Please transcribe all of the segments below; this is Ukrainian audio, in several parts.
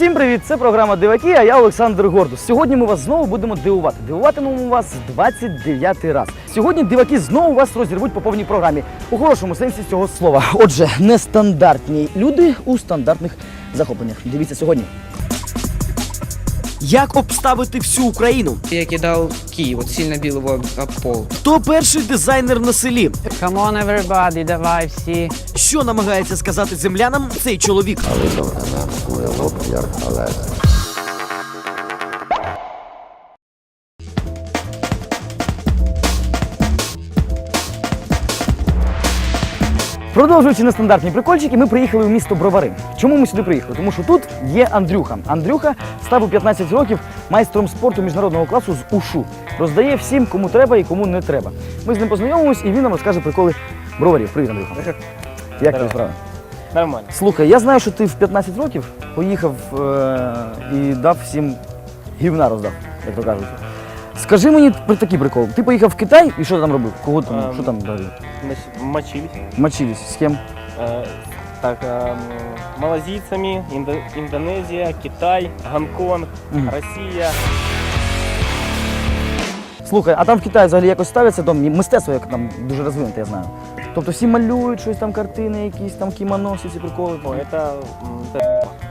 Всім привіт! Це програма Диваки, а я Олександр Гордус. Сьогодні ми вас знову будемо дивувати. Дивуватимемо вас 29-й раз. Сьогодні диваки знову вас розірвуть по повній програмі у хорошому сенсі цього слова. Отже, нестандартні люди у стандартних захопленнях. Дивіться сьогодні. Як обставити всю Україну? Я кидав Київ, от сильно бил его об, об пол. Хто перший дизайнер на селі? Come on everybody, давай всі. Що намагається сказати землянам цей чоловік? Продовжуючи нестандартні прикольчики, ми приїхали в місто Бровари. Чому ми сюди приїхали? Тому що тут є Андрюха. Андрюха став у 15 років майстром спорту міжнародного класу з УШУ. Роздає всім, кому треба і кому не треба. Ми з ним познайомимось, і він нам розкаже приколи броварів. Привіт, Андрюха. Як твої справи? Нормально. Слухай, я знаю, що ти в 15 років поїхав е- і дав всім гівна роздав, як то кажуть. Скажи мені про такий прикол. Ти поїхав в Китай і що ти там робив? Кого там? Ем. Що там дали? Значит, мочились. Мочились. З ким? Э, так, эм, малазийцами, Индо- Индонезия, Китай, Гонконг, Мгм. Россия. Слухай, а там в Китаї взагалі якось ставляться до м- мистецтво, як там дуже розвинуте, я знаю. Тобто всі малюють щось там, картини, якісь там кімоно, всі ці приколи. О, это, м, это- А, що?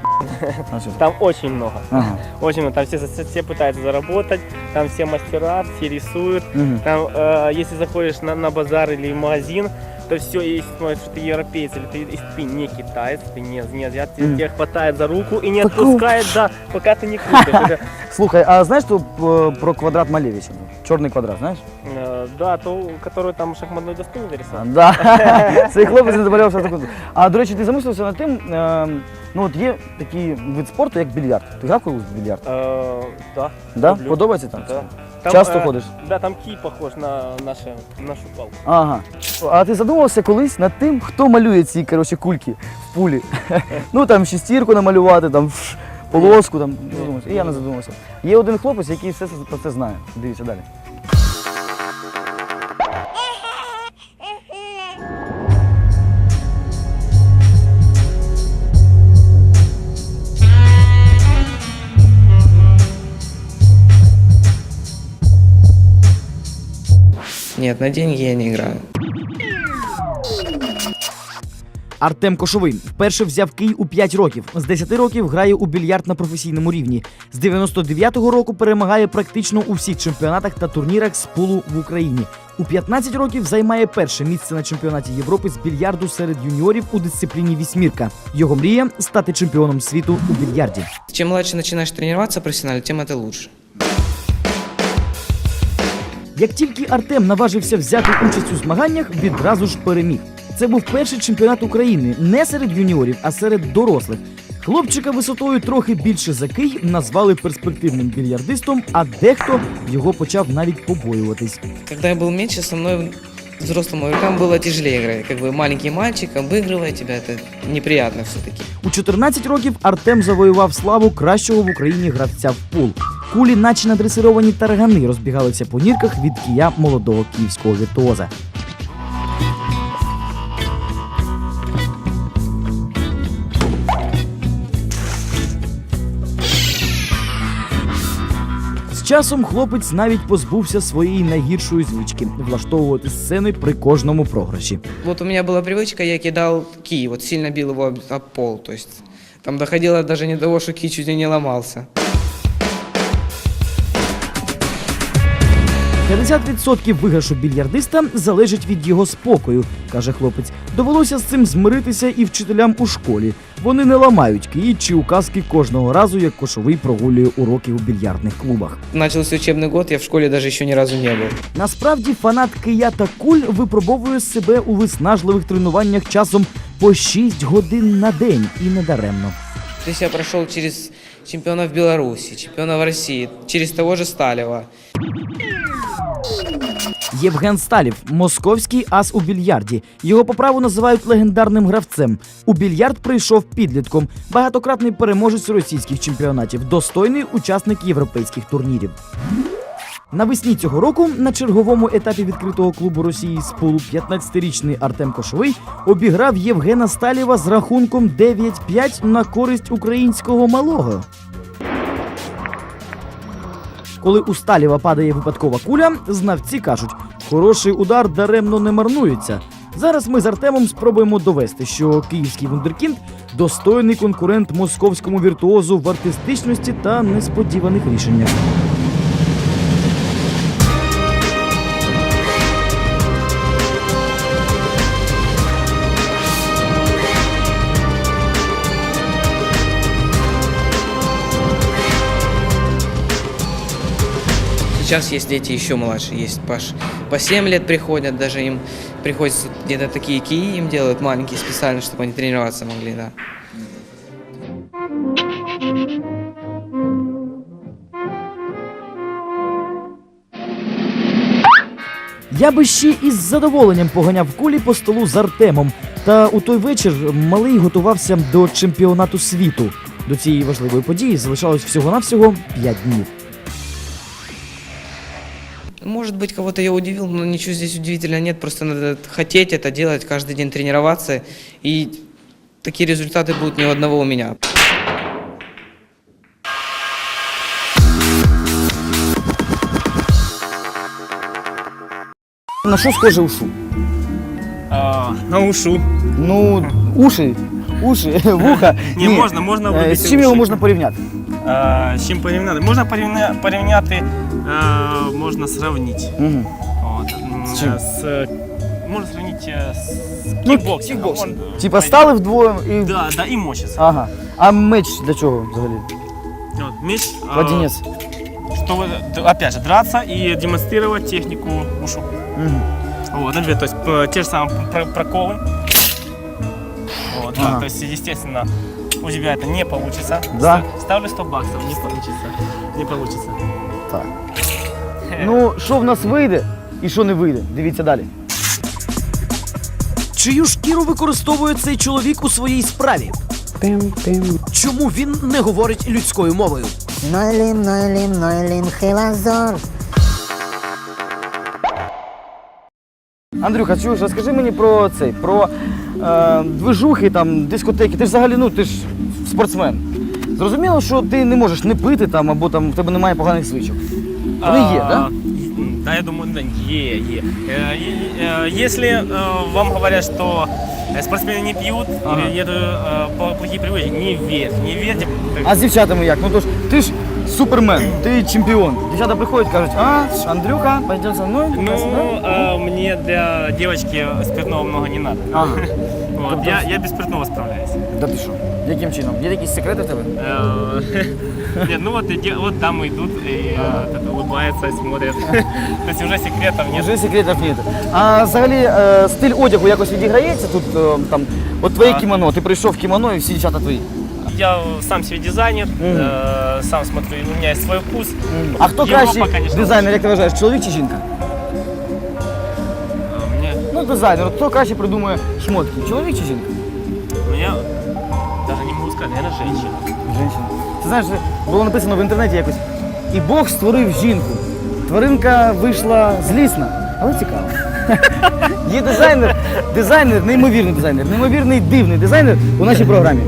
там очень много. Ага. Очень много. Там все, все, все пытаются заработать, там все мастера, все рисуют. Там, э, если заходишь на, на базар или в магазин, то все, если смотришь, что ты европеец или ты, если ты не китаец, ты не, не азиат, Мгм. тебя хватает за руку и не Такого- отпускает, да, пока ты не крутишь. Это, Слухай, а знаєш то, е, про квадрат Малевича? Чорний квадрат, знаєш? э, Да, то, который там шахматную доску не А, нарисовал. Да. Цей хлопець не заболів все таку. А до речі, ти замислився над тим, е, ну от є такий вид спорту, як більярд. Ти грав колись в більярд? Э, Да. Да? люблю. Подобається там? Да. Там, Часто е, ходиш? Да, там кій похож на нашу, нашу палку. Ага. А ти задумався колись над тим, хто малює ці коротше, кульки в пулі? ну там шестірку намалювати, там фш, полоску, там не задумався. І я не задумався. Є один хлопець, який все це- про це знає. Дивіться далі. Нет, на деньги я не играю. Артем Кошовий вперше взяв кий у 5 років. З 10 років грає у більярд на професійному рівні. З 99-го року перемагає практично у всіх чемпіонатах та турнірах з пулу в Україні. У 15 років займає перше місце на чемпіонаті Європи з більярду серед юніорів у дисципліні вісьмірка. Його мрія стати чемпіоном світу у більярді. Чем младше начинаешь тренироваться профессионально, тем это лучше. Як тільки Артем наважився взяти участь у змаганнях, відразу ж переміг. Це був перший чемпіонат України не серед юніорів, а серед дорослих. Хлопчика висотою трохи більше за кий назвали перспективним більярдистом, а дехто його почав навіть побоюватись. Когда я был меньше, со мной взрослым игрокам было тяжелее играть. Как бы маленький мальчик, обыгрывая тебя, это неприятно все-таки. У 14 років Артем завоював славу кращого в Україні гравця в пул. Кулі, наче надресировані таргани, розбігалися по нірках від кія молодого київського віртуоза. З часом хлопець навіть позбувся своєї найгіршої звички влаштовувати сцени при кожному програші. Вот у меня была привычка, я кидал ки, вот сильно бил его об, пол. То есть там доходило даже не до того, что ки чуть не ломался. 50% виграшу більярдиста залежить від його спокою, каже хлопець. Довелося з цим змиритися і вчителям у школі. Вони не ламають киї чи указки кожного разу, як кошовий прогулює уроки у більярдних клубах. Начался учебный год, я в школе даже еще ни разу не был. Насправді фанат кия та куль випробовує себе у виснажливих тренуваннях часом по 6 годин на день і не даремно. То есть я прошел через чемпионов Беларуси, чемпионов России, через того же Сталева. Євген Сталів московський ас у більярді. Його по праву називають легендарним гравцем. У більярд прийшов підлітком, багатократний переможець російських чемпіонатів, достойний учасник європейських турнірів. Навесні цього року на черговому етапі відкритого клубу Росії з полу 15-річний Артем Кошовий обіграв Євгена Сталєва з рахунком 9-5 на користь українського малого. Коли у Сталєва падає випадкова куля, знавці кажуть, хороший удар даремно не марнується. Зараз ми з Артемом спробуємо довести, що київський вундеркінд достойний конкурент московському віртуозу в артистичності та несподіваних рішеннях. Сейчас есть дети еще младше, есть Паш. По 7 лет приходят, даже им приходится где-то такие кии им делают маленькие специально, чтобы они тренироваться могли, да. Я би ще із задоволенням поганяв кулі по столу з Артемом. Та у той вечір малий готувався до чемпіонату світу. До цієї важливої події залишалось всього-навсього 5 днів. Может быть, кого-то я удивил, но ничего здесь удивительного нет. Просто надо хотеть это делать, каждый день тренироваться. И такие результаты будут не у одного у меня. На що схоже ушу? А, на ушу. Ну, уші, уші, вуха. Ні, можна, можна Е, вибити З чим його уші. можна порівняти? А, з чим порівняти? Можна порівня, порівняти, е, можна сравнити. Угу. От, м, З чим? З, можна сравнити е, з Ну, кікбоксингом. кікбоксинг. Он, Типа е, стали вдвоє і. Да, да, і мочиться. Ага. А меч для чого взагалі? Вот, меч, а, Ладінець. чтобы, д- опять же, драться и демонстрировать технику ушу. Угу. Вот, например, то есть п- те же самые про- проколы. Да, то есть, естественно, у тебя это не получится. Да. Ставлю 100 баксов, не получится. Не получится. Так. Ну, що в нас вийде і що не вийде? Дивіться далі. Чию шкіру використовує цей чоловік у своїй справі? Пим-пим. Чому він не говорить людською мовою? Нойлім, нойлім, нойлім, хилазор. Андрюха, чуєш, розкажи мені про цей, про е, движухи, там, дискотеки. Ти ж взагалі, ну, ти ж спортсмен. Зрозуміло, що ти не можеш не пити там, або там в тебе немає поганих звичок. Вони є, А, да? м, Да, я думаю, да, е, е. Э, и- э, Если э, вам говорят, что э, спортсмены не пьют Ага. или нет э, по- плохие привычки, не верьте, не верьте. А з дівчатами як? Ну то ж ти ж супермен, ти чемпіон. Дівчата приходять, кажуть, а, Андрюха, пойдем со мною. Ну, э, мне для девочки спиртного много не надо. Ага. Вот, я, я без спиртного справляюсь. Да ти що? Яким чином? Є якісь секрети в тебе? Э, Нет, ну вот, и де- вот дамы идут и э, так улыбаются, смотрят. То есть уже секретов нет. Вже секретів нет. А взагалі е, стиль одягу якось відіграється тут е, там. От твоє Так. кімоно, ти прийшов в кімоно і всі дівчата твої. Я сам себе дизайнер, э, сам смотрю, у меня есть свой вкус. А хто Європа, кращий конечно, дизайнер, як ти вважаєш, чоловік чи жінка? Ну, дизайнер, от хто краще придумує шмотки, чоловік чи жінка? мне даже не могу сказать, наверное, женщина. Женщина. Ти знаєш, було написано в інтернеті якось. І Бог створив жінку. Тваринка вийшла злісна, але цікаво. Є дизайнер, дизайнер, неймовірний дизайнер, неймовірний дивний дизайнер у нашій програмі.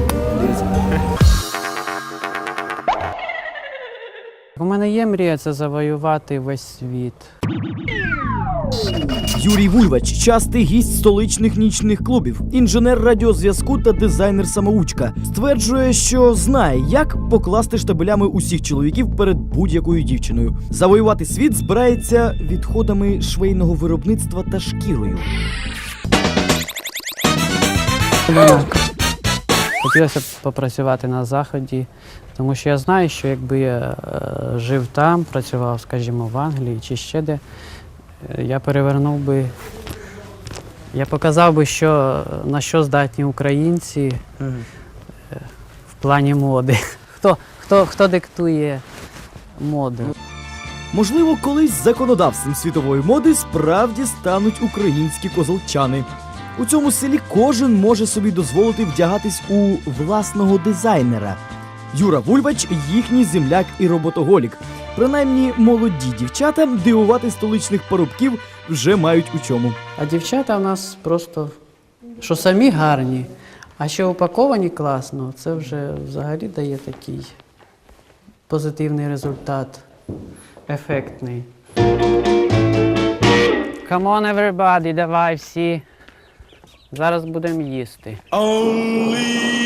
У мене є мрія це завоювати весь світ. Юрій Вульвач, частий гість столичних нічних клубів, інженер радіозв'язку та дизайнер самоучка, стверджує, що знає, як покласти штабелями усіх чоловіків перед будь-якою дівчиною. Завоювати світ збирається відходами швейного виробництва та шкірою. Хотілося б попрацювати на заході, тому що я знаю, що якби я е, жив там, працював, скажімо, в Англії чи ще де, я перевернув би, я показав би, що на що здатні українці е, в плані моди. Хто, хто, хто диктує моду? Можливо, колись законодавцем світової моди справді стануть українські козалчани. У цьому селі кожен може собі дозволити вдягатись у власного дизайнера. Юра Вульвач їхній земляк і роботоголік. Принаймні молоді дівчата дивувати столичних парубків вже мають у чому. А дівчата в нас просто, що самі гарні, а що упаковані класно, це вже взагалі дає такий позитивний результат, ефектний. Come on, everybody, давай всі. Зараз будемо їсти. can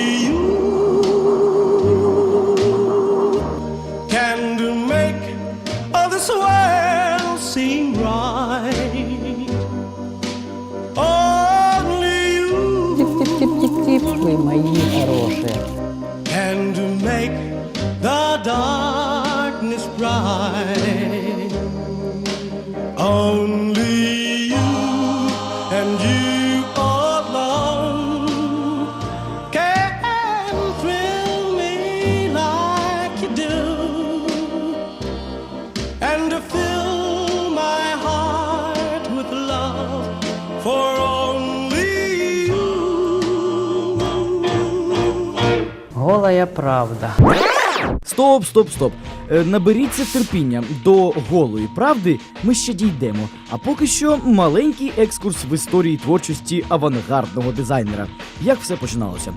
Стоп, стоп. Е, Наберіться терпіння до голої правди. Ми ще дійдемо. А поки що маленький екскурс в історії творчості авангардного дизайнера. Як все починалося?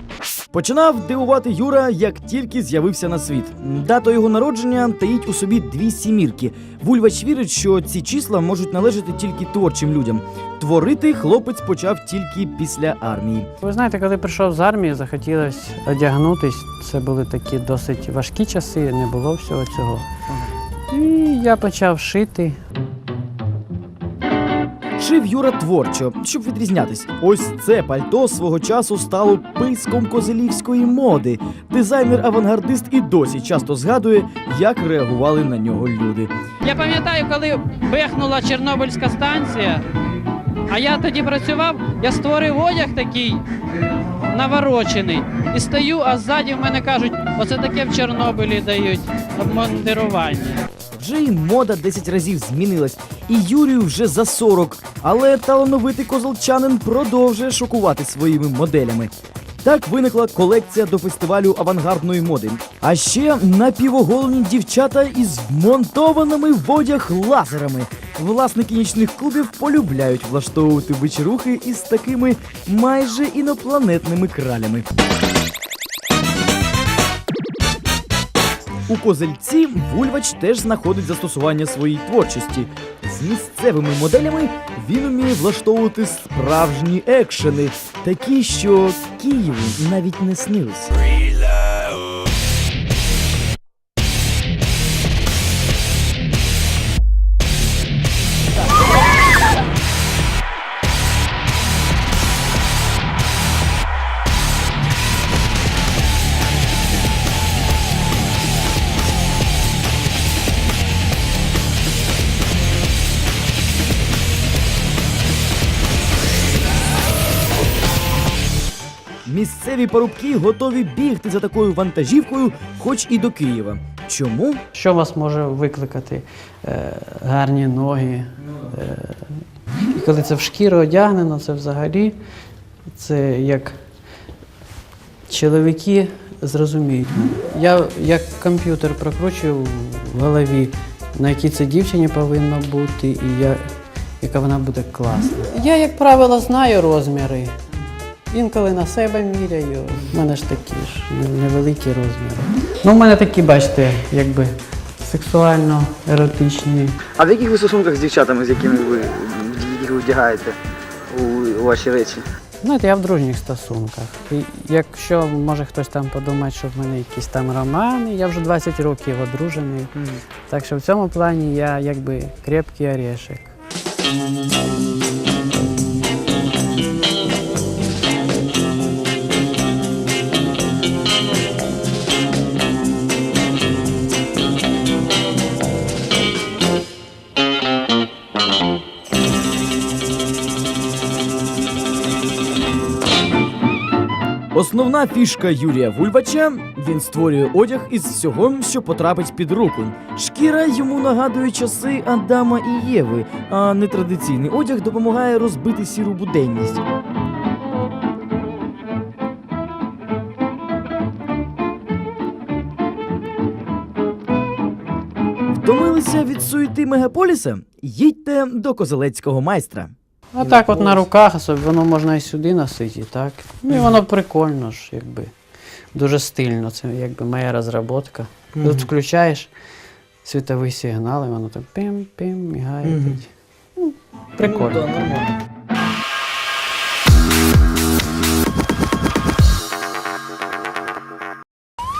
Починав дивувати Юра, як тільки з'явився на світ. Дата його народження таїть у собі дві сімірки. Вульвач вірить, що ці числа можуть належати тільки творчим людям. Творити хлопець почав тільки після армії. Ви знаєте, коли прийшов з армії, захотілося одягнутись. Це були такі досить важкі часи, не було всього цього. І я почав шити. Шив Юра творчо, щоб відрізнятись. Ось це пальто свого часу стало писком козелівської моди. Дизайнер-авангардист і досі часто згадує, як реагували на нього люди. Я пам'ятаю, коли бехнула Чорнобильська станція, а я тоді працював, я створив одяг такий наворочений. І стою, а ззаді в мене кажуть, оце таке в Чорнобилі дають обмундирування. Вже і мода 10 разів змінилась, і Юрію вже за 40, але талановитий козелчанин продовжує шокувати своїми моделями. Так виникла колекція до фестивалю авангардної моди. А ще напівоголені дівчата із вмонтованими в одяг лазерами. Власники нічних клубів полюбляють влаштовувати вечірухи із такими майже інопланетними кралями. У козельці Вульвач теж знаходить застосування своїй творчості. З місцевими моделями він уміє влаштовувати справжні екшени, такі, що Києву навіть не снились. Місцеві парубки готові бігти за такою вантажівкою, хоч і до Києва. Чому? Що вас може викликати? Е, гарні ноги. Е, і коли це в шкіру одягнено, це взагалі це як чоловіки зрозуміють. мене. Я як комп'ютер прокручую в голові, на якій це дівчині повинно бути, і я, яка вона буде класна. Я, як правило, знаю розміри. Інколи на себе міряю. У мене ж такі ж невеликі розміри. Ну, в мене такі, бачите, якби сексуально еротичні. А в яких ви стосунках з дівчатами, з якими ви, яких ви вдягаєте у, у ваші речі? Знаєте, я в дружніх стосунках. І якщо може хтось там подумає, що в мене якісь там романи, я вже 20 років одружений. Так що в цьому плані я якби крепкий орешек. Основна фішка Юрія Вульвача він створює одяг із всього, що потрапить під руку. Шкіра йому нагадує часи Адама і Єви, а нетрадиційний одяг допомагає розбити сіру буденність. Втомилися від суєти мегаполіса? Їдьте до козелецького майстра. А так от на руках, особливо воно можна і сюди носити, і так. Ну і воно прикольно ж, якби. Дуже стильно. Це якби моя розробка. Тут включаєш світовий сигнал, і воно так пім-пім, мігає. Мгм. Ну, прикольно.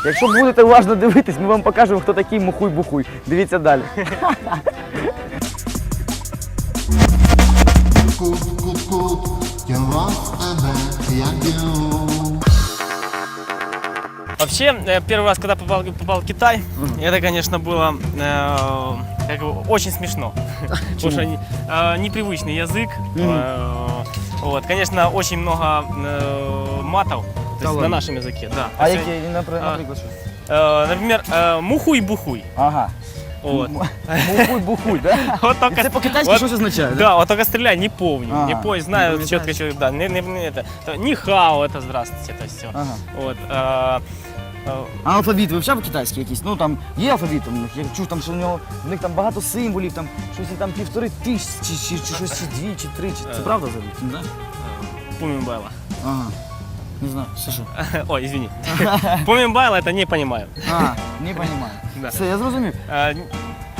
Якщо будете уважно дивитись, ми вам покажемо, хто такий мухуй-бухуй. Дивіться далі. Вообще, э, первый раз, когда попал, попал в Китай, это, конечно, было э, как бы очень смешно. Потому что э, непривычный язык. э, вот, конечно, очень много э, матов. То есть на нашем языке, да. А які, наприклад, що? э, например, э, мухуй-бухуй. Ага. Вот. Мухуй-бухуй, да? Вот только, Це по-китайськи вот- щось означає, да? Да, вот только стреляй, не помню. Ага. Не помню, знаю Не четко, что, да, не, не, не это. то Ни хао, это здравствуйте, это все. Ага. Вот. э, э, А алфавіт вивчав китайський якийсь? Ну там є алфавіт у них. Я чув там, що у нього в них там багато символів, там щось там півтори тисячі, чи, чи, чи щось чи дві, чи три. Чи... Це Е. правда взагалі? Не знаєш? Пумим Байла. Ага. Не знаю, це що? Ой, извини. Пумим Байла это не понимаю. А, не розумію. Да. Все, я зрозумів. Э,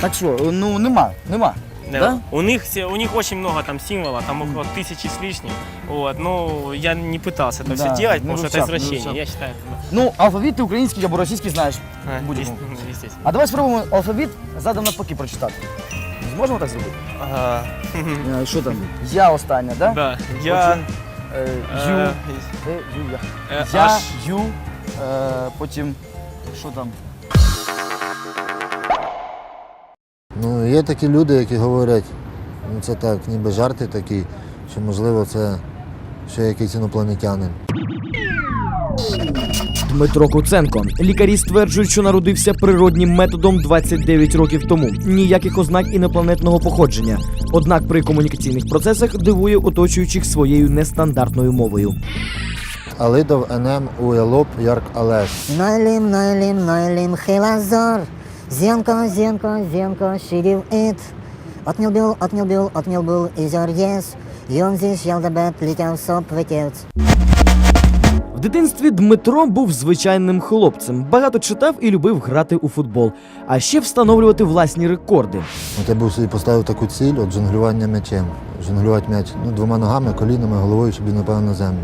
Так що, ну нема, нема. да. Да? У них все, у них очень много там символов, там около тысячи с лишним. Вот, ну я не пытался это Да, все делать, не потому что это вивчав, не извращение. вивчав. Я считаю, это, Ну, алфавіт ти український або російський знаєш. да. А, Будем. ес- естественно. А давай спробуємо алфавіт задом навпаки прочитати. Зможемо так зробити? Ага. Е, Що там? Я остання, да? Да, я... Потім, е, ю, э, е, ю, я. э, Я, аж- ю, е, потім, що там? Ну, є такі люди, які говорять, ну це так, ніби жарти такі, що можливо це ще якийсь інопланетянин. Дмитро Куценко. Лікарі стверджують, що народився природнім методом 29 років тому. Ніяких ознак інопланетного походження. Однак при комунікаційних процесах дивує оточуючих своєю нестандартною мовою. Алидов НМ Уелоп Ярк Алеш. Нойлим, нойлим, нойлим, хилазор. Зенко, зенко, зенко, шидив ит. Отнял бил, отнял бил, отнял был, изер ес. Йон зиш, ялдабет, соп, ветец. В дитинстві Дмитро був звичайним хлопцем, багато читав і любив грати у футбол, а ще встановлювати власні рекорди. От я був собі поставив таку ціль, от жонглювання м'ячем. Жонглювати м'яч ну, двома ногами, колінами, головою, щоб він напав на землю.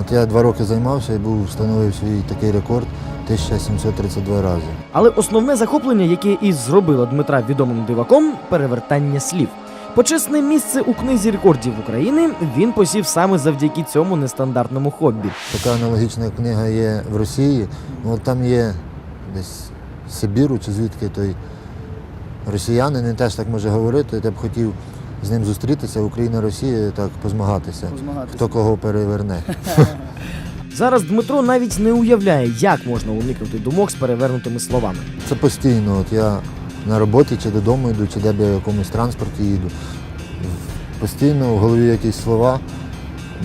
От я два роки займався і був встановив свій такий рекорд 1732 рази. Але основне захоплення, яке і зробило Дмитра відомим диваком перевертання слів. Почесне місце у книзі рекордів України він посів саме завдяки цьому нестандартному хобі. Така аналогічна книга є в Росії. Ну, там є десь Сибіру чи звідки той росіянин, він теж так може говорити. Я б хотів з ним зустрітися, Україна, Росія, так позмагатися. Хто кого переверне. Зараз Дмитро навіть не уявляє, як можна уникнути думок з перевернутими словами. Це постійно. От я на роботі чи додому йду, чи де б я в якомусь транспорті їду. Постійно в голові якісь слова,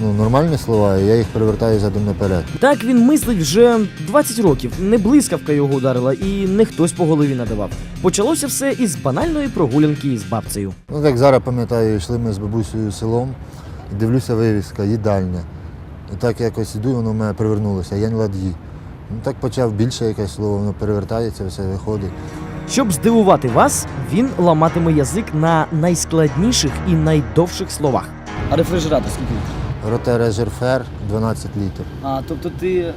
ну, нормальні слова, і я їх перевертаю задом наперед. Так він мислить вже 20 років. Не блискавка його ударила, і не хтось по голові надавав. Почалося все із банальної прогулянки із бабцею. Ну, як зараз пам'ятаю, йшли ми з бабусею селом, і дивлюся вивіска, їдальня. І так якось іду, воно в мене привернулося, Ян Лад'ї. Ну так почав більше якесь слово, воно перевертається, все виходить. Щоб здивувати вас, він ламатиме язик на найскладніших і найдовших словах. А рефрижератор скільки? Ротере жерфер 12 літр. А тобто ти.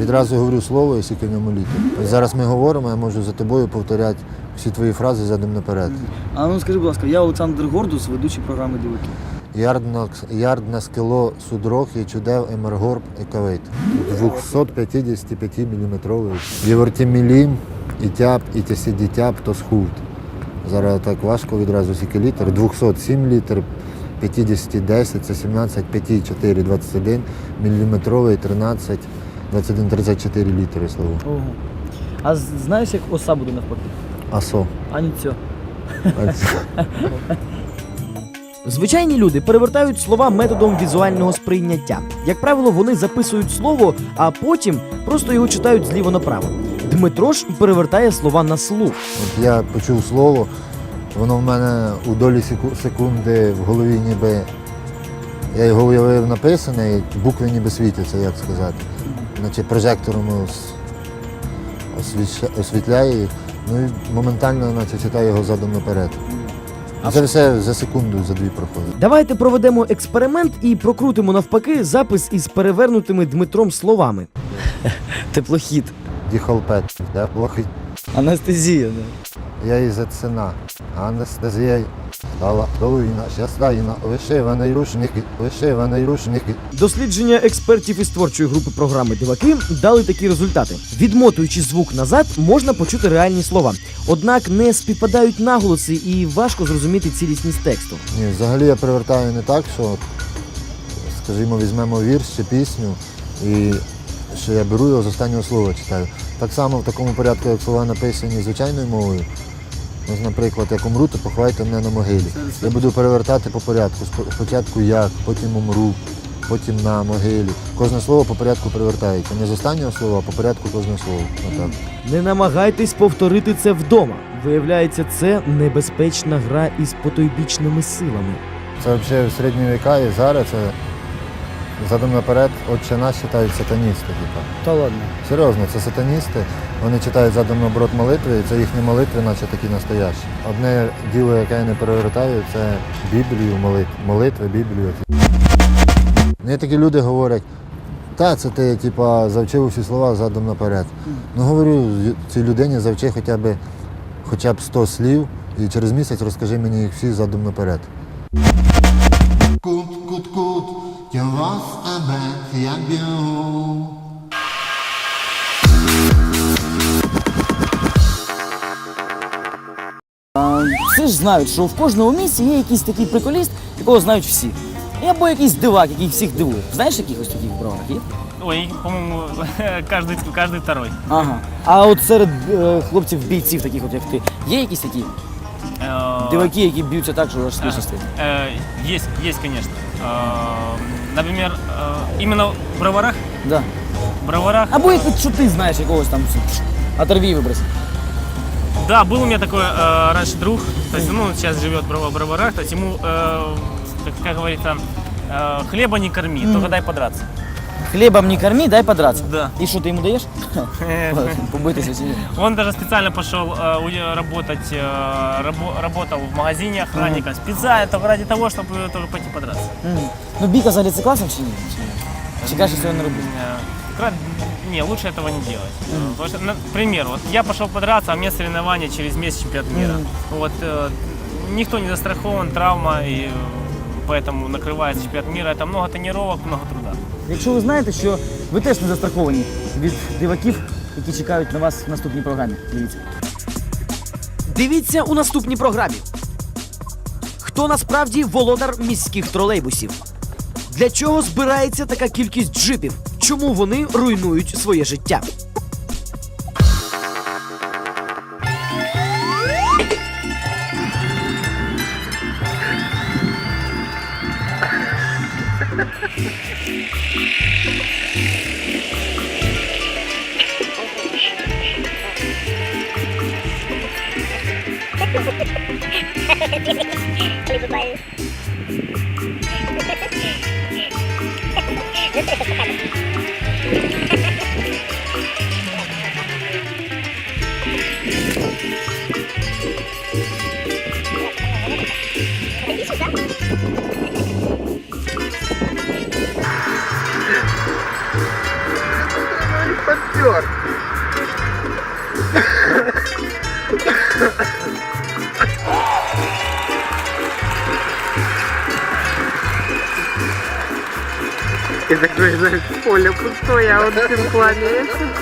Відразу говорю слово, і скільки в ньому літр. Зараз ми говоримо, я можу за тобою повторяти всі твої фрази задом наперед. А ну скажи, будь ласка, я Олександр Гордус, ведучий програми Дивики. Ярдна, ярдна скело судрог і чудев емергорб і кавит. 255 мм. Євортімілім, і тяп, і тясі дітяп, то схуд. Зараз так важко відразу скільки літр. 207 літр, 50 10, це 17, 5, 4, 21, міліметровий 13, 21, 34 літри слово. Ого. А з- знаєш, як оса буде навпаки? Асо. А не цьо. Звичайні люди перевертають слова методом візуального сприйняття. Як правило, вони записують слово, а потім просто його читають зліво направо. Дмитро ж перевертає слова на слух. От я почув слово, воно в мене у долі секунди в голові ніби. Я його уявив написане, і букви ніби світяться, як сказати. Наче прожектором освітляє їх, ну і моментально наче читаю його задом наперед. Це все за секунду, за дві проходить. Давайте проведемо експеримент і прокрутимо навпаки запис із перевернутими Дмитром словами. Теплохід. Діхолпет, да, плохий. Анестезія. Я із ЦНА. Анестезія стала долина, щаслайна, вишиваний рушники, вишиваний рушники. Дослідження експертів із творчої групи програми Диваки дали такі результати. Відмотуючи звук назад, можна почути реальні слова. Однак не співпадають наголоси і важко зрозуміти цілісність тексту. Ні, взагалі я привертаю не так, що, скажімо, візьмемо вірш чи пісню, і що я беру його з останнього слова читаю. Так само в такому порядку, як слова написані звичайною мовою. Ось, наприклад, як умру, то поховайте мене на могилі. Я буду перевертати по порядку. Спочатку як, потім умру, потім на могилі. Кожне слово по порядку перевертається. Не з останнього слова, а по порядку кожне слово. Отак. Не намагайтесь повторити це вдома. Виявляється, це небезпечна гра із потойбічними силами. Це взагалі в середні віка і зараз це задом наперед, отче наш читають сатаністи. Типа. Та ладно. Серйозно, це сатаністи. Вони читають задом наоборот молитви, і це їхні молитви, наче такі настоящі. Одне діло, яке я не перевертаю, це Біблію, молитви, молитви, Біблію. Мені такі люди говорять, та це ти типа, завчив усі слова задом наперед. Ну говорю, цій людині завчи хоча б хоча б 100 слів, і через місяць розкажи мені їх всі задом наперед. Кут, кут, кут, я вас абет, як бігу. Всі ж знають, що в кожному місці є якийсь такий приколіст, якого знають всі. І Або якийсь дивак, який всіх дивує. Знаєш якихось таких бровах є? Ой, по-моему, каждый, каждый второй. Ага. А от серед е, хлопців-бійців, таких от як ти, є якісь такі Э, диваки, які б'ються так, що аж смішно стає? э, Есть, есть, конечно. Э, Например, э, именно в броварах, Да. в броварах, Або як що ти знаєш якогось там оторві і вибрось. да, был у меня такой э, раньше друг, то есть, ну, он сейчас живет в Бро- в броварах, то есть ему, э, как, как говорится, э, хлеба не корми, только дай подраться. Хлібом не корми, дай подраться. Да. І що ти йому даєш? Побитися сьогодні. Он даже специально пошел э, у- работать, э, рабо- работал в магазине охранником, специально только ради того, чтобы тоже пойти подраться. Мгм. Ну бійка взагалі це класно чи ні? Чи ні? Чи кажеш, що я не роблю? Э, кра- Не, лучше этого не делать. Э, Потому что, например, вот я пошел подраться, а мне соревнования через месяц чемпионат мира. Вот э, никто не застрахован, травма, и э, поэтому накрывается чемпионат мира. Это много тренировок, много труда. Якщо ви знаєте, що ви теж не застраховані від диваків, які чекають на вас в наступній програмі. Дивіться. Дивіться у наступній програмі. Хто насправді володар міських тролейбусів? Для чого збирається така кількість джипів? Чому вони руйнують своє життя? Всем кланяется.